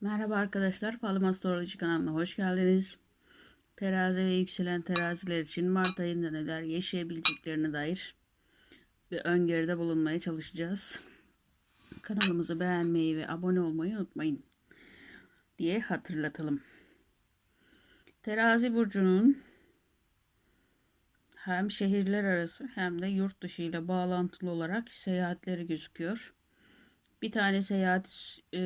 Merhaba arkadaşlar, Falım Astroloji kanalına hoş geldiniz. Terazi ve yükselen teraziler için Mart ayında neler yaşayabileceklerine dair bir öngörüde bulunmaya çalışacağız. Kanalımızı beğenmeyi ve abone olmayı unutmayın diye hatırlatalım. Terazi burcunun hem şehirler arası hem de yurt dışı ile bağlantılı olarak seyahatleri gözüküyor. Bir tane seyahat e,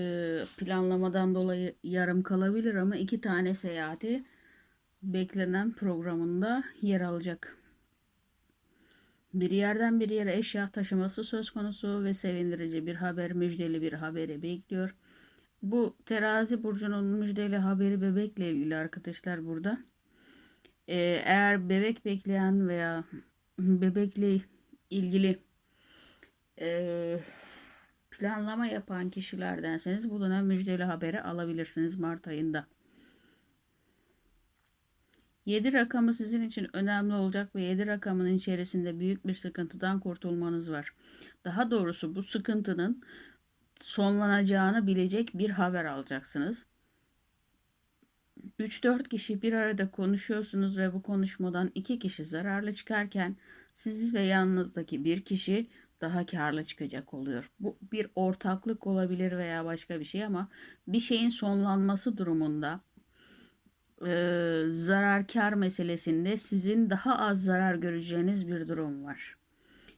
planlamadan dolayı yarım kalabilir ama iki tane seyahati beklenen programında yer alacak. Bir yerden bir yere eşya taşıması söz konusu ve sevindirici bir haber, müjdeli bir haberi bekliyor. Bu terazi burcunun müjdeli haberi bebekle ilgili arkadaşlar burada. Ee, eğer bebek bekleyen veya bebekle ilgili e, planlama yapan kişilerdenseniz bu dönem müjdeli haberi alabilirsiniz Mart ayında. 7 rakamı sizin için önemli olacak ve 7 rakamının içerisinde büyük bir sıkıntıdan kurtulmanız var. Daha doğrusu bu sıkıntının sonlanacağını bilecek bir haber alacaksınız. 3-4 kişi bir arada konuşuyorsunuz ve bu konuşmadan 2 kişi zararlı çıkarken siz ve yanınızdaki bir kişi daha karlı çıkacak oluyor. Bu bir ortaklık olabilir veya başka bir şey ama bir şeyin sonlanması durumunda e, zarar kar meselesinde sizin daha az zarar göreceğiniz bir durum var.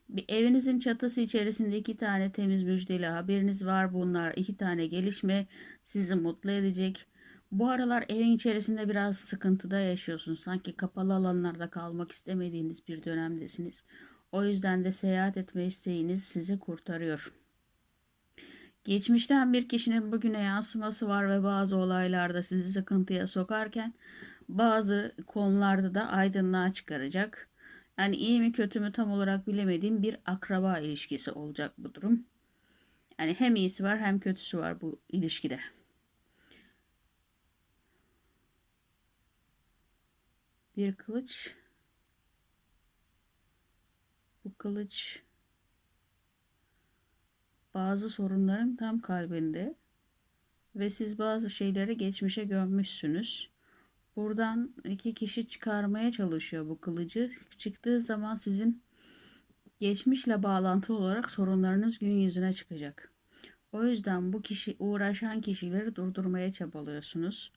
Bir evinizin çatısı içerisinde iki tane temiz müjdeli haberiniz var. Bunlar iki tane gelişme sizi mutlu edecek. Bu aralar evin içerisinde biraz sıkıntıda yaşıyorsunuz. Sanki kapalı alanlarda kalmak istemediğiniz bir dönemdesiniz. O yüzden de seyahat etme isteğiniz sizi kurtarıyor. Geçmişten bir kişinin bugüne yansıması var ve bazı olaylarda sizi sıkıntıya sokarken bazı konularda da aydınlığa çıkaracak. Yani iyi mi kötü mü tam olarak bilemediğim bir akraba ilişkisi olacak bu durum. Yani hem iyisi var hem kötüsü var bu ilişkide. Bir kılıç bu kılıç bazı sorunların tam kalbinde ve siz bazı şeyleri geçmişe gömmüşsünüz. Buradan iki kişi çıkarmaya çalışıyor bu kılıcı. Çıktığı zaman sizin geçmişle bağlantılı olarak sorunlarınız gün yüzüne çıkacak. O yüzden bu kişi uğraşan kişileri durdurmaya çabalıyorsunuz.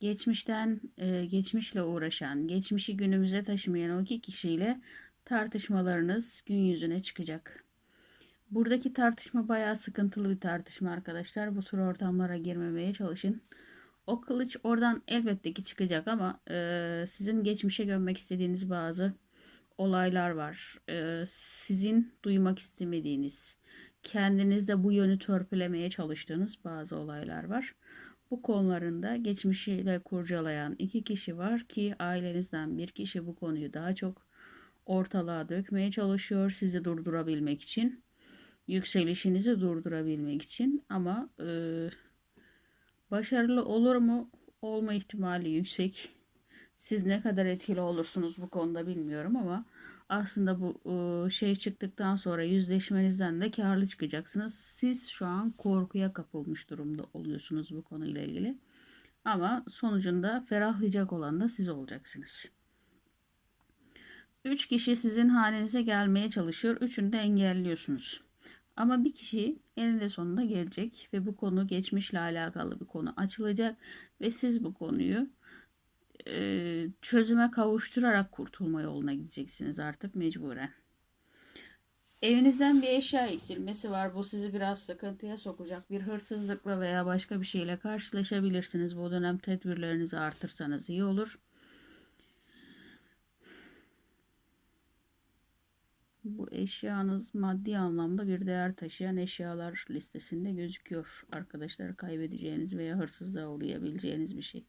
Geçmişten e, geçmişle uğraşan, geçmişi günümüze taşımayan o iki kişiyle tartışmalarınız gün yüzüne çıkacak. Buradaki tartışma bayağı sıkıntılı bir tartışma arkadaşlar. Bu tür ortamlara girmemeye çalışın. O kılıç oradan elbette ki çıkacak ama e, sizin geçmişe gömmek istediğiniz bazı olaylar var. E, sizin duymak istemediğiniz, kendinizde bu yönü törpülemeye çalıştığınız bazı olaylar var. Bu konularında geçmişiyle kurcalayan iki kişi var ki ailenizden bir kişi bu konuyu daha çok ortalığa dökmeye çalışıyor sizi durdurabilmek için. Yükselişinizi durdurabilmek için ama e, başarılı olur mu? Olma ihtimali yüksek. Siz ne kadar etkili olursunuz bu konuda bilmiyorum ama aslında bu e, şey çıktıktan sonra yüzleşmenizden de karlı çıkacaksınız. Siz şu an korkuya kapılmış durumda oluyorsunuz bu konuyla ilgili. Ama sonucunda ferahlayacak olan da siz olacaksınız. Üç kişi sizin halinize gelmeye çalışıyor. Üçünü de engelliyorsunuz. Ama bir kişi eninde sonunda gelecek ve bu konu geçmişle alakalı bir konu açılacak ve siz bu konuyu e, çözüme kavuşturarak kurtulma yoluna gideceksiniz artık mecburen. Evinizden bir eşya eksilmesi var. Bu sizi biraz sıkıntıya sokacak. Bir hırsızlıkla veya başka bir şeyle karşılaşabilirsiniz. Bu dönem tedbirlerinizi artırsanız iyi olur. Bu eşyanız maddi anlamda bir değer taşıyan eşyalar listesinde gözüküyor. Arkadaşlar kaybedeceğiniz veya hırsızlığa uğrayabileceğiniz bir şey.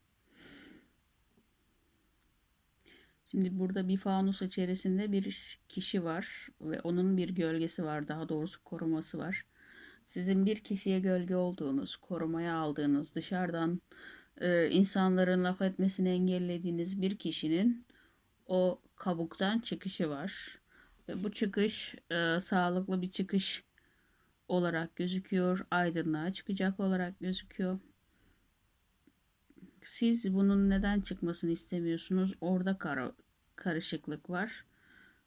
Şimdi burada bir fanus içerisinde bir kişi var ve onun bir gölgesi var. Daha doğrusu koruması var. Sizin bir kişiye gölge olduğunuz, korumaya aldığınız, dışarıdan e, insanların laf etmesini engellediğiniz bir kişinin o kabuktan çıkışı var. Bu çıkış e, sağlıklı bir çıkış olarak gözüküyor. Aydınlığa çıkacak olarak gözüküyor. Siz bunun neden çıkmasını istemiyorsunuz? Orada kara, karışıklık var.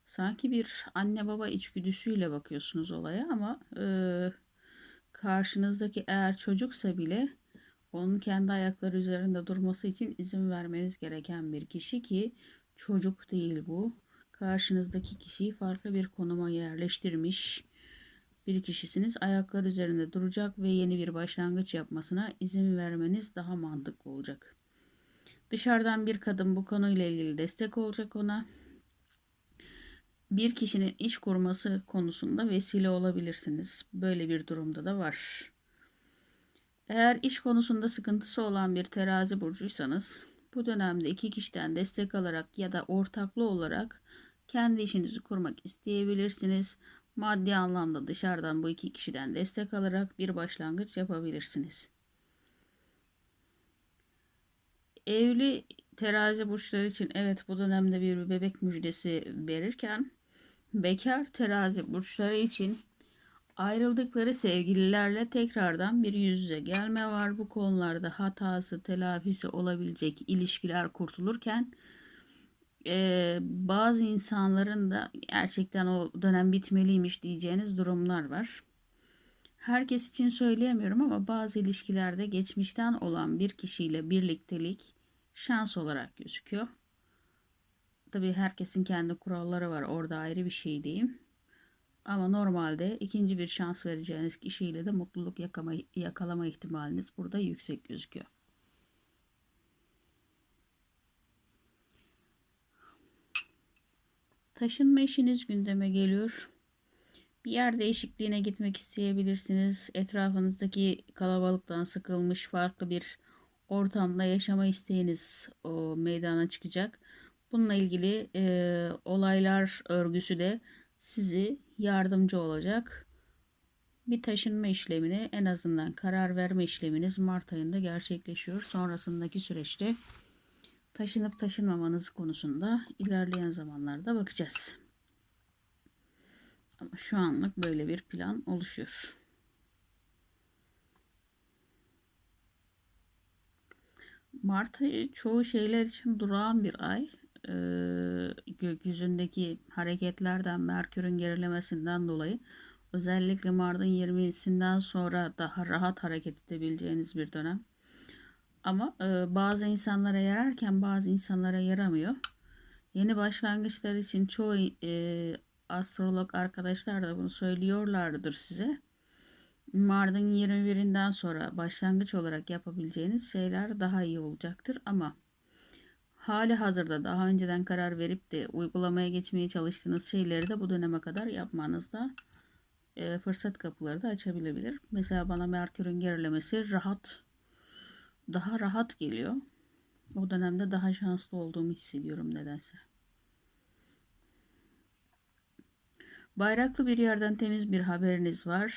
Sanki bir anne baba içgüdüsüyle bakıyorsunuz olaya ama e, karşınızdaki eğer çocuksa bile onun kendi ayakları üzerinde durması için izin vermeniz gereken bir kişi ki çocuk değil bu. Karşınızdaki kişiyi farklı bir konuma yerleştirmiş bir kişisiniz. Ayaklar üzerinde duracak ve yeni bir başlangıç yapmasına izin vermeniz daha mantıklı olacak. Dışarıdan bir kadın bu konuyla ilgili destek olacak ona. Bir kişinin iş kurması konusunda vesile olabilirsiniz. Böyle bir durumda da var. Eğer iş konusunda sıkıntısı olan bir terazi burcuysanız bu dönemde iki kişiden destek alarak ya da ortaklı olarak kendi işinizi kurmak isteyebilirsiniz. Maddi anlamda dışarıdan bu iki kişiden destek alarak bir başlangıç yapabilirsiniz. Evli terazi burçları için evet bu dönemde bir bebek müjdesi verirken bekar terazi burçları için ayrıldıkları sevgililerle tekrardan bir yüz yüze gelme var. Bu konularda hatası, telafisi olabilecek ilişkiler kurtulurken e, bazı insanların da gerçekten o dönem bitmeliymiş diyeceğiniz durumlar var. Herkes için söyleyemiyorum ama bazı ilişkilerde geçmişten olan bir kişiyle birliktelik şans olarak gözüküyor. Tabii herkesin kendi kuralları var. Orada ayrı bir şey diyeyim. Ama normalde ikinci bir şans vereceğiniz kişiyle de mutluluk yakama, yakalama ihtimaliniz burada yüksek gözüküyor. Taşınma işiniz gündeme geliyor. Bir yer değişikliğine gitmek isteyebilirsiniz. Etrafınızdaki kalabalıktan sıkılmış farklı bir ortamda yaşama isteğiniz o meydana çıkacak. Bununla ilgili e, olaylar örgüsü de sizi yardımcı olacak. Bir taşınma işlemini en azından karar verme işleminiz Mart ayında gerçekleşiyor. Sonrasındaki süreçte taşınıp taşınmamanız konusunda ilerleyen zamanlarda bakacağız. Ama şu anlık böyle bir plan oluşuyor. Mart ayı çoğu şeyler için durağan bir ay. Ee, gökyüzündeki hareketlerden, Merkür'ün gerilemesinden dolayı özellikle Mart'ın 20'sinden sonra daha rahat hareket edebileceğiniz bir dönem. Ama e, bazı insanlara yararken bazı insanlara yaramıyor. Yeni başlangıçlar için çoğu e, astrolog arkadaşlar da bunu söylüyorlardır size. Mart'ın 21'inden sonra başlangıç olarak yapabileceğiniz şeyler daha iyi olacaktır ama hali hazırda daha önceden karar verip de uygulamaya geçmeye çalıştığınız şeyleri de bu döneme kadar yapmanızda e, fırsat kapıları da açabilebilir. Mesela bana Merkür'ün gerilemesi rahat daha rahat geliyor. O dönemde daha şanslı olduğumu hissediyorum nedense. Bayraklı bir yerden temiz bir haberiniz var.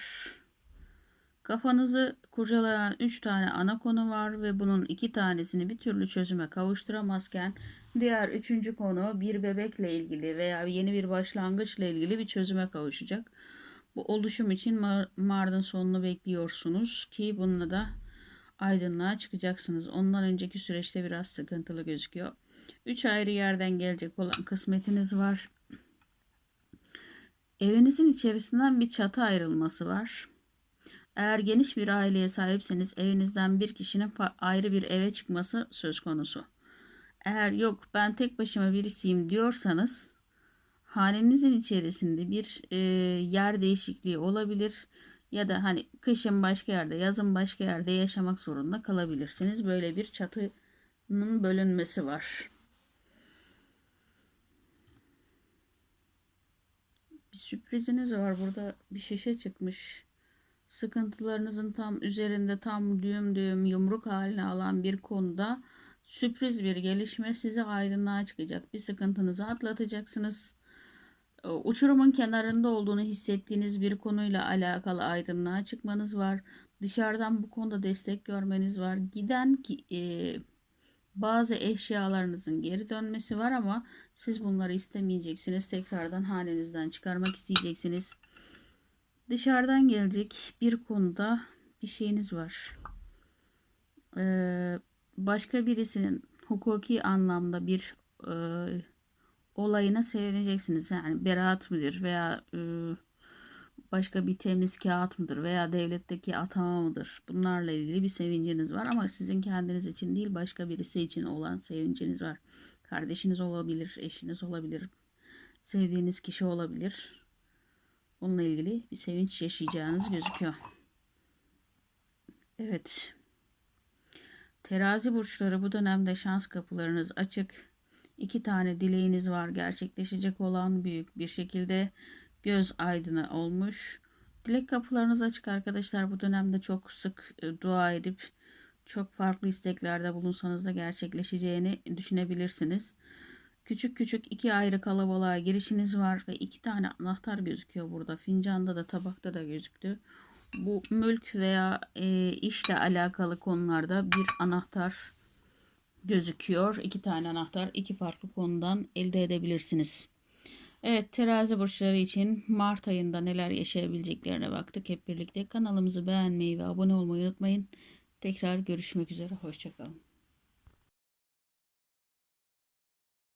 Kafanızı kurcalayan 3 tane ana konu var ve bunun 2 tanesini bir türlü çözüme kavuşturamazken diğer 3. konu bir bebekle ilgili veya yeni bir başlangıçla ilgili bir çözüme kavuşacak. Bu oluşum için Mart'ın sonunu bekliyorsunuz ki bununla da aydınlığa çıkacaksınız. Ondan önceki süreçte biraz sıkıntılı gözüküyor. 3 ayrı yerden gelecek olan kısmetiniz var. Evinizin içerisinden bir çatı ayrılması var. Eğer geniş bir aileye sahipseniz evinizden bir kişinin ayrı bir eve çıkması söz konusu. Eğer yok ben tek başıma birisiyim diyorsanız hanenizin içerisinde bir e, yer değişikliği olabilir ya da hani kışın başka yerde yazın başka yerde yaşamak zorunda kalabilirsiniz. Böyle bir çatının bölünmesi var. Bir sürpriziniz var. Burada bir şişe çıkmış. Sıkıntılarınızın tam üzerinde tam düğüm düğüm yumruk haline alan bir konuda sürpriz bir gelişme size aydınlığa çıkacak. Bir sıkıntınızı atlatacaksınız uçurumun kenarında olduğunu hissettiğiniz bir konuyla alakalı aydınlığa çıkmanız var. Dışarıdan bu konuda destek görmeniz var. Giden ki e, bazı eşyalarınızın geri dönmesi var ama siz bunları istemeyeceksiniz. Tekrardan hanenizden çıkarmak isteyeceksiniz. Dışarıdan gelecek bir konuda bir şeyiniz var. Ee, başka birisinin hukuki anlamda bir e, olayına sevineceksiniz. Yani beraat mıdır veya e, başka bir temiz kağıt mıdır veya devletteki atama mıdır? Bunlarla ilgili bir sevinciniz var ama sizin kendiniz için değil başka birisi için olan sevinciniz var. Kardeşiniz olabilir, eşiniz olabilir, sevdiğiniz kişi olabilir. Bununla ilgili bir sevinç yaşayacağınız gözüküyor. Evet. Terazi burçları bu dönemde şans kapılarınız açık. İki tane dileğiniz var gerçekleşecek olan büyük bir şekilde göz aydını olmuş. Dilek kapılarınız açık arkadaşlar. Bu dönemde çok sık e, dua edip çok farklı isteklerde bulunsanız da gerçekleşeceğini düşünebilirsiniz. Küçük küçük iki ayrı kalabalığa girişiniz var ve iki tane anahtar gözüküyor burada. Fincanda da tabakta da gözüktü. Bu mülk veya e, işle alakalı konularda bir anahtar gözüküyor. İki tane anahtar iki farklı konudan elde edebilirsiniz. Evet terazi burçları için Mart ayında neler yaşayabileceklerine baktık hep birlikte. Kanalımızı beğenmeyi ve abone olmayı unutmayın. Tekrar görüşmek üzere. Hoşçakalın.